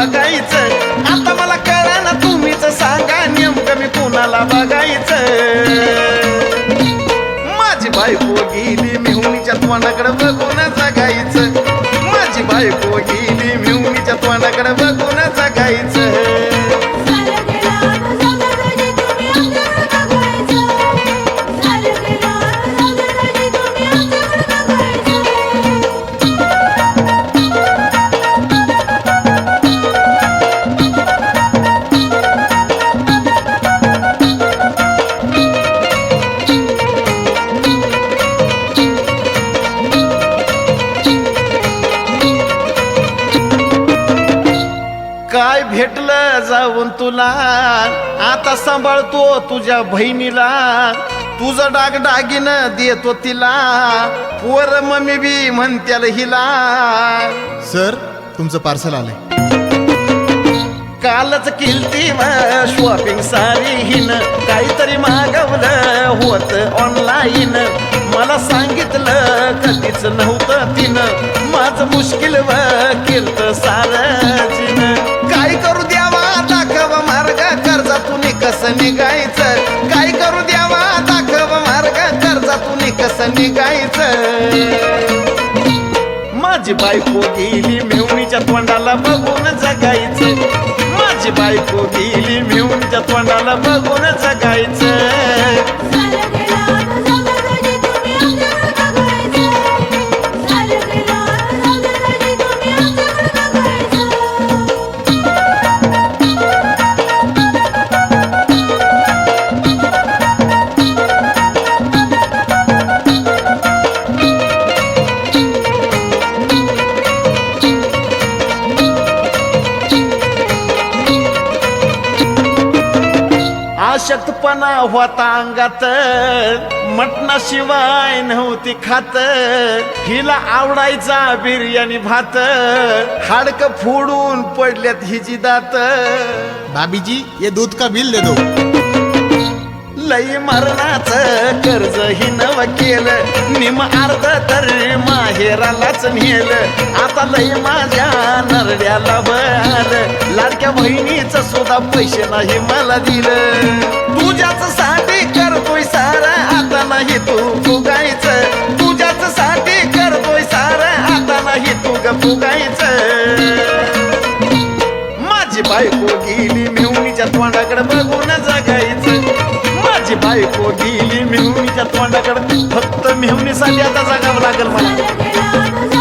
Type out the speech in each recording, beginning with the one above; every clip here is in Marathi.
बघायचं. आता मला कळा ना तुम्हीच सांगा नेमकं मी कुणाला बघायचं. माझी बायको गेली मिहुणीच्या तोंडाकडे बघून जगायचं. माझी बायको गेली मिहुणीच्या तोंडाकडे बघून जगायचं. काय भेटलं जाऊन तुला? आता सांभाळतो तुझ्या बहिणीला. तुझं डाग डागिन देतो तिला. पोर मम्मी बी म्हणत्याल हिला. सर तुमचं पार्सल आलंय. कालच किलती शॉपिंग सारी हिन. काहीतरी मागवलं होत ऑनलाईन मला सांगितलं कधीच नव्हतं तिनं. माझं मुश्किल व केलत सारं. निघायचं काय करू द्यावा? दाखव मार्ग. कर्जातून कसं निघायचं? माझी बायको गेली मेवणीच्या तोंडाला बघून जगायचं. माझी बायको गेली मेवणीच्या तोंडाला बघून जगायचं. आशक्तपणा होता अंगात. मटणाशिवाय नव्हती खात. हिला आवडायचा बिर्याणी भात. हाडक फोडून पडल्यात हिची दात. भाभीजी ये दूध का बिल दे दो लई मरणाच कर्ज ही नव केलं. निम अर्ध तर माहेरालाच नेलं. आता लई माझ्या नरड्याला बल लाडक्या बहिणीचं सुद्धा पैसे नाही मला दिलं. तुझ्याच साठी करतोय सारा आता नाही तू फुगायच. तुझ्याच साठी करतोय सारा आता नाही तू ग फुगायच. माझी बायको गेली मेहुणीच्या तोंडाकडे बघ बायको गेली मेहुणीच्या तोंडाकडं. फक्त मेहुणीसाठी आता जगावं लागेल मला.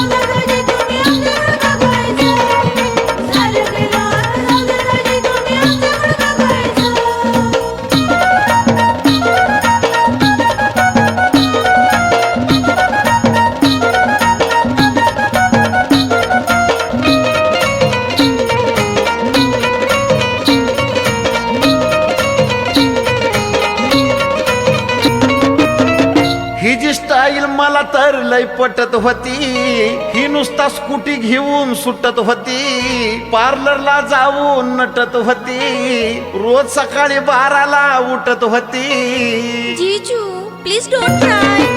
स्टाईल मला तर लय पटत होती. ही नुसता स्कूटी घेऊन सुटत होती. पार्लरला जाऊन नटत होती. रोज सकाळी बाराला उठत होती. जीजू प्लीज डोंट क्राय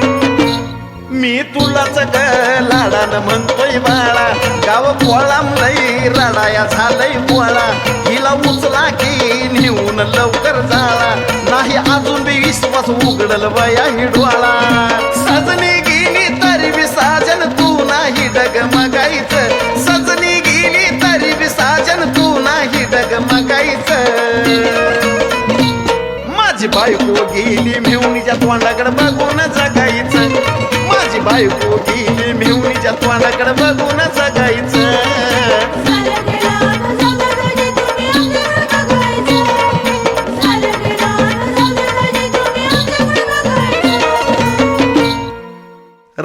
मी तुलाच ग लाडानं म्हणतोय बाळा. गाव कोळाम लई रडाया झालंय बोळा हिला उचला की नेऊन लवकर विश्वास उघडल सजनी गेली तरी विसाजन तू नाही डग मगायचं सजनी गेली तरी बी साजन तू नाही डग माझी बायको गेली मेहुणीच्या तोंडाकडे बघून जगायचं. माझी बायको गेली मेहुणीच्या तोंडाकडे बघून जगायचं.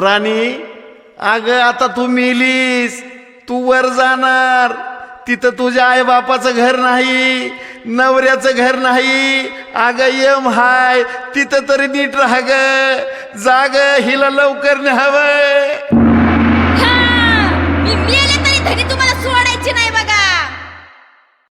राणी अग आता तू मेलीस. तू वर जाणार. तिथं तुझ्या आई बापाचं घर नाही नवऱ्याचं घर नाही. अग यम हाय तिथं तरी नीट राहा ग जाग हिला लवकर न्यावं.